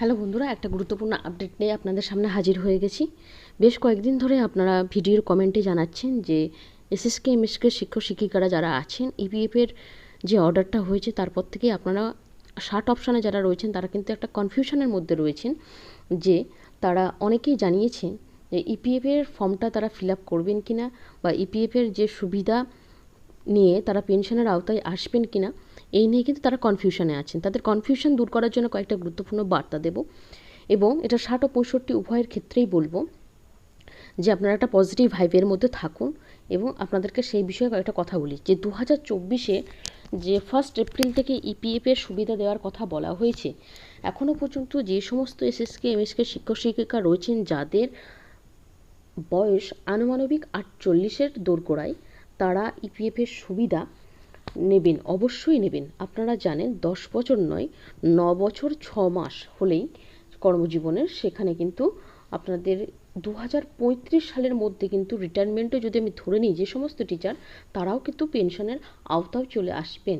Hello বন্ধুরা, একটা গুরুত্বপূর্ণ আপডেট নিয়ে আপনাদের সামনে হাজির হয়ে গেছি। বেশ কয়েকদিন ধরে আপনারা ভিডিওর কমেন্টে জানাচ্ছেন যে এসএসকে এমএসকে শিক্ষক শিক্ষিকারা যারা আছেন ইপিএফের যে অর্ডারটা হয়েছে তারপর থেকে আপনারা ষাট অপশানে যারা রয়েছেন তারা কিন্তু একটা কনফিউশনের মধ্যে রয়েছেন যে তারা অনেকেই জানিয়েছেন যে ইপিএফের ফর্মটা তারা ফিল আপ করবেন কি না বা ইপিএফের যে সুবিধা নিয়ে তারা পেনশনের আওতায় আসবেন কি না এই নিয়ে কিন্তু তারা কনফিউশনে আছেন। তাদের কনফিউশন দূর করার জন্য কয়েকটা গুরুত্বপূর্ণ বার্তা দেব এবং এটা ষাট ও পঁয়ষট্টি উভয়ের ক্ষেত্রেই বলব যে আপনারা একটা পজিটিভ ভাইবের মধ্যে থাকুন এবং আপনাদেরকে সেই বিষয়ে কয়েকটা কথা বলি। যে দু হাজার চব্বিশে যে ফার্স্ট এপ্রিল থেকে ইপিএফের সুবিধা দেওয়ার কথা বলা হয়েছে এখনও পর্যন্ত যে সমস্ত এসএসকে এমএসকে শিক্ষক শিক্ষিকা রয়েছেন, যাদের বয়স আনুমানবিক আটচল্লিশের দোরগোড়ায় তারা ইপিএফের সুবিধা নেবেন, অবশ্যই নেবেন। আপনারা জানেন, দশ বছর নয়, ন বছর ছ মাস হলেই কর্মজীবনের, সেখানে কিন্তু আপনাদের দু হাজার পঁয়ত্রিশ সালের মধ্যে কিন্তু রিটায়ারমেন্টও যদি আমি ধরে নিই, যে সমস্ত টিচার তারাও কিন্তু পেনশনের আওতায় চলে আসবেন।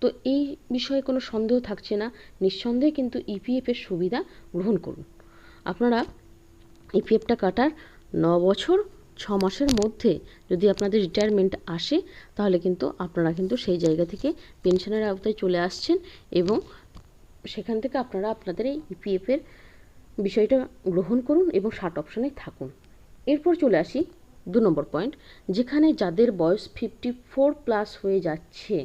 তো এই বিষয়ে কোনো সন্দেহ থাকছে না, নিঃসন্দেহে কিন্তু ইপিএফের সুবিধা গ্রহণ করুন। আপনারা ইপিএফটা কাটার ন বছর ছ মাসের মধ্যে যদি আপনাদের রিটায়ারমেন্ট আসে, তাহলে কিন্তু আপনারা কিন্তু সেই জায়গা থেকে পেনশনের আওতায় চলে আসছেন এবং সেখান থেকে আপনারা আপনাদের এই ইপিএফের বিষয়টা গ্রহণ করুন এবং ষাট অপশানে থাকুন। এরপর চলে আসি দু নম্বর পয়েন্ট যেখানে যাদের বয়স ফিফটি ফোর প্লাস হয়ে যাচ্ছে।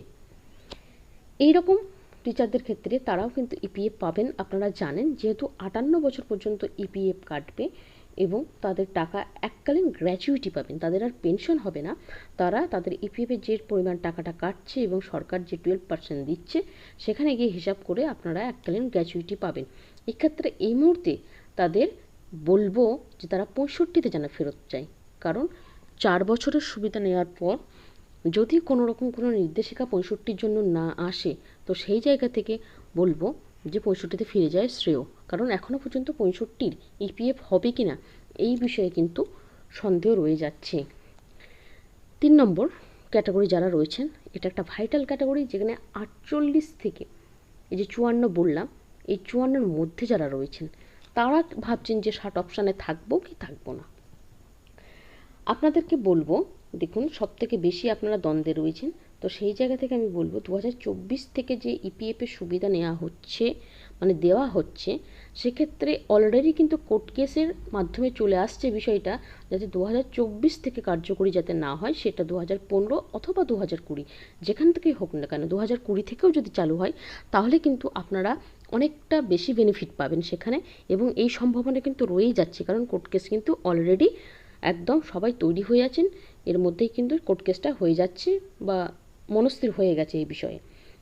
এই রকম টিচারদের ক্ষেত্রে তারাও কিন্তু ইপিএফ পাবেন। আপনারা জানেন, যেহেতু আটান্ন বছর পর্যন্ত ইপিএফ কাটবে এবং তাদের টাকা এককালীন গ্র্যাচুইটি পাবেন। তাদের আর পেনশন হবে না। তারা তাদের ইপিএফের যে পরিমাণ টাকাটা কাটছে এবং সরকার যে টুয়েলভ পার্সেন্ট দিচ্ছে, সেখানে গিয়ে হিসাব করে আপনারা এককালীন গ্র্যাচুইটি পাবেন। এক্ষেত্রে এই মুহূর্তে তাদের বলব যে তারা পঁয়ষট্টিতে যেন ফেরত চায়। কারণ চার বছরের সুবিধা নেওয়ার পর যদি কোনো রকম কোনো নির্দেশিকা পঁয়ষট্টির জন্য না আসে, তো সেই জায়গা থেকে বলব যে পঁয়ষট্টিতে ফিরে যায় শ্রেয়। কারণ এখনও পর্যন্ত পঁয়ষট্টির ইপিএফ হবে কি না এই বিষয়ে কিন্তু সন্দেহ রয়ে যাচ্ছে। তিন নম্বর ক্যাটাগরি যারা রয়েছেন, এটা একটা ভাইটাল ক্যাটাগরি যেখানে আটচল্লিশ থেকে এই যে চুয়ান্ন বললাম, এই চুয়ান্নর মধ্যে যারা রয়েছেন, তারা ভাবছেন যে ষাট অপশানে থাকব কি থাকব না। আপনাদেরকে বলব, দেখুন সব থেকে বেশি আপনারা দ্বন্দ্বে রয়েছেন তো সেই জায়গা থেকে আমি বলব দু হাজার চব্বিশ থেকে যে ইপিএফের সুবিধা নেওয়া হচ্ছে মানে দেওয়া হচ্ছে, সেক্ষেত্রে অলরেডি কিন্তু কোর্ট কেসের মাধ্যমে চলে আসছে বিষয়টা, যাতে দু হাজার চব্বিশ থেকে কার্যকরী যাতে না হয়, সেটা দু হাজার পনেরো অথবা দু হাজার কুড়ি, যেখান থেকেই হোক না কেন দু কুড়ি থেকেও যদি চালু হয়, তাহলে কিন্তু আপনারা অনেকটা বেশি বেনিফিট পাবেন সেখানে, এবং এই সম্ভাবনা কিন্তু রয়েই যাচ্ছে, কারণ কোর্ট কেস কিন্তু অলরেডি একদম সবাই তৈরি হয়ে আছেন, এর মধ্যেই কিন্তু কোর্ট কেসটা হয়ে যাচ্ছে, বা মনস্থির হয়ে গেছে এই বিষয়ে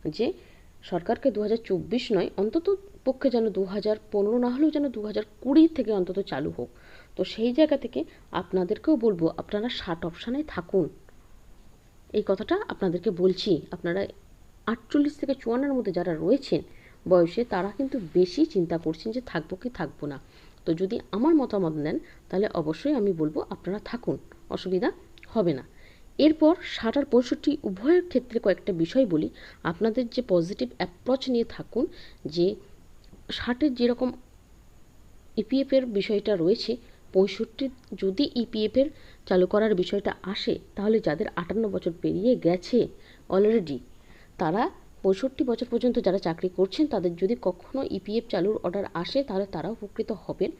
যে সরকারকে দু নয়, অন্তত পক্ষে যেন দু হাজার পনেরো না হলেও যেন দু হাজার কুড়ি থেকে অন্তত চালু হোক। তো সেই জায়গা থেকে আপনাদেরকেও বলব, আপনারা ষাট অপশানে থাকুন। এই কথাটা আপনাদেরকে বলছি। আপনারা আটচল্লিশ থেকে চুয়ান্নের মধ্যে যারা রয়েছেন বয়সে, তারা কিন্তু বেশি চিন্তা করছেন যে থাকব কি থাকব না। তো যদি আমার মতামত নেন, তাহলে অবশ্যই আমি বলব আপনারা থাকুন, অসুবিধা হবে না। এরপর ষাট আর পঁয়ষট্টি উভয়ের ক্ষেত্রে কয়েকটা বিষয় বলি। আপনাদের যে পজিটিভ অ্যাপ্রোচ নিয়ে থাকুন, যে ষাটের যেরকম ইপিএফের বিষয়টা রয়েছে, পঁয়ষট্টির যদি ইপিএফের চালু করার বিষয়টা আসে, তাহলে যাদের আটান্ন বছর পেরিয়ে গেছে অলরেডি তারা পঁয়ষট্টি বছর পর্যন্ত যারা চাকরি করছেন, তাদের যদি কখনও ইপিএফ চালুর অর্ডার আসে, তাহলে তারাও উপকৃত হবেন।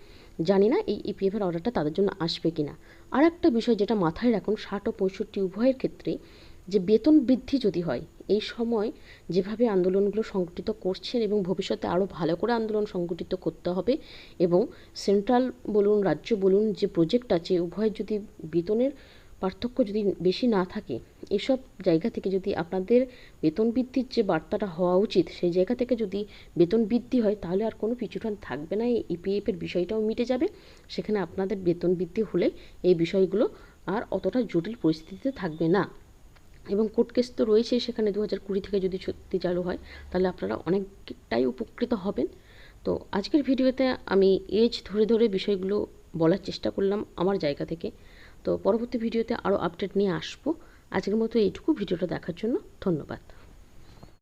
জানি না এই ইপিএফের অর্ডারটা তাদের জন্য আসবে কি না আর একটা বিষয় যেটা মাথায় রাখুন, ষাট ও পঁয়ষট্টি উভয়ের ক্ষেত্রে যে বেতন বৃদ্ধি যদি হয়, এই সময় যেভাবে আন্দোলনগুলো সংগঠিত করছেন এবং ভবিষ্যতে আরও ভালো করে আন্দোলন সংগঠিত করতে হবে এবং সেন্ট্রাল বলুন, রাজ্য বলুন, যে প্রজেক্ট আছে, উভয়ের যদি বেতনের পার্থক্য যদি বেশি না থাকে, এসব জায়গা থেকে যদি আপনাদের বেতন বৃদ্ধির যে বার্তাটা হওয়া উচিত, সেই জায়গা থেকে যদি বেতন বৃদ্ধি হয়, তাহলে আর কোনো পিছুটান থাকবে না। এই ইপিএফের বিষয়টাও মিটে যাবে। সেখানে আপনাদের বেতন বৃদ্ধি হলে এই বিষয়গুলো আর অতটা জটিল পরিস্থিতিতে থাকবে না। এবং কোর্ট কেস তো রয়েছে সেখানে দু হাজার কুড়ি থেকে যদি সত্যি চালু হয়, তাহলে আপনারা অনেকটাই উপকৃত হবেন। তো আজকের ভিডিওতে আমি এজ ধরে ধরে বিষয়গুলো বলার চেষ্টা করলাম আমার জায়গা থেকে। তো পরবর্তী ভিডিওতে আরও আপডেট নিয়ে আসব। আজকের মতো এইটুকু। ভিডিওটা দেখার জন্য ধন্যবাদ।